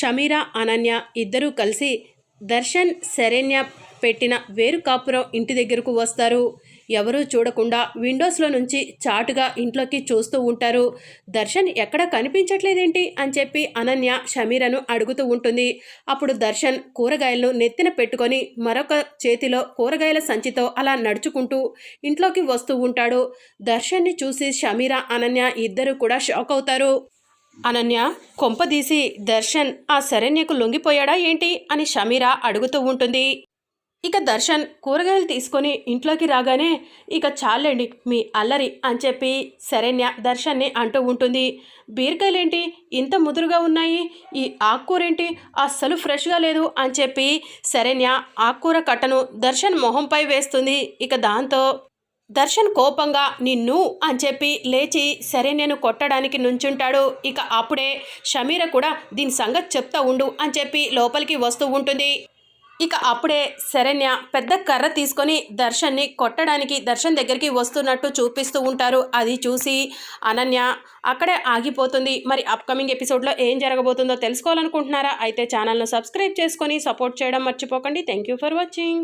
షమీరా అనన్య ఇద్దరూ కలిసి దర్శన్ శరణ్య పెట్టిన వేరు కాపురం ఇంటి దగ్గరకు వస్తారు. ఎవరూ చూడకుండా విండోస్లో నుంచి చాటుగా ఇంట్లోకి చూస్తూ ఉంటారు. దర్శన్ ఎక్కడ కనిపించట్లేదేంటి? అని చెప్పి అనన్య షమీరను అడుగుతూ ఉంటుంది. అప్పుడు దర్శన్ కూరగాయలను నెత్తిన పెట్టుకొని మరొక చేతిలో కూరగాయల సంచితో అలా నడుచుకుంటూ ఇంట్లోకి వస్తూ ఉంటాడు. దర్శన్ని చూసి షమీర అనన్య ఇద్దరు కూడా షాక్ అవుతారు. అనన్య కొంపదీసి దర్శన్ ఆ శరణ్యకు లొంగిపోయాడా ఏంటి అని షమీర అడుగుతూ ఉంటుంది. ఇక దర్శన్ కూరగాయలు తీసుకొని ఇంట్లోకి రాగానే ఇక చాలండి మీ అల్లరి అని చెప్పి శరణ్య దర్శన్ని అంటూ ఉంటుంది. బీరకాయలేంటి? ఇంత ముదురుగా ఉన్నాయి. ఈ ఆకుకూరేంటి? అస్సలు ఫ్రెష్గా లేదు అని చెప్పి శరణ్య ఆకుకూర కట్టను దర్శన్ మొహంపై వేస్తుంది. ఇక దాంతో దర్శన్ కోపంగా నిన్ను అని చెప్పి లేచి సరే నేను కొట్టడానికి నుంచుంటాడు. ఇక అప్పుడే షమీర కూడా దీని సంగతి చెప్తా ఉండు అని చెప్పి లోపలికి వస్తూ ఉంటుంది. ఇక అప్పుడే శరణ్య పెద్ద కర్ర తీసుకొని దర్శన్ని కొట్టడానికి దర్శన్ దగ్గరికి వస్తున్నట్టు చూపిస్తూ ఉంటారు. అది చూసి అనన్య అక్కడే ఆగిపోతుంది. మరి అప్కమింగ్ ఎపిసోడ్లో ఏం జరగబోతుందో తెలుసుకోవాలనుకుంటున్నారా? అయితే ఛానల్ను సబ్స్క్రైబ్ చేసుకొని సపోర్ట్ చేయడం మర్చిపోకండి. Thank you for watching.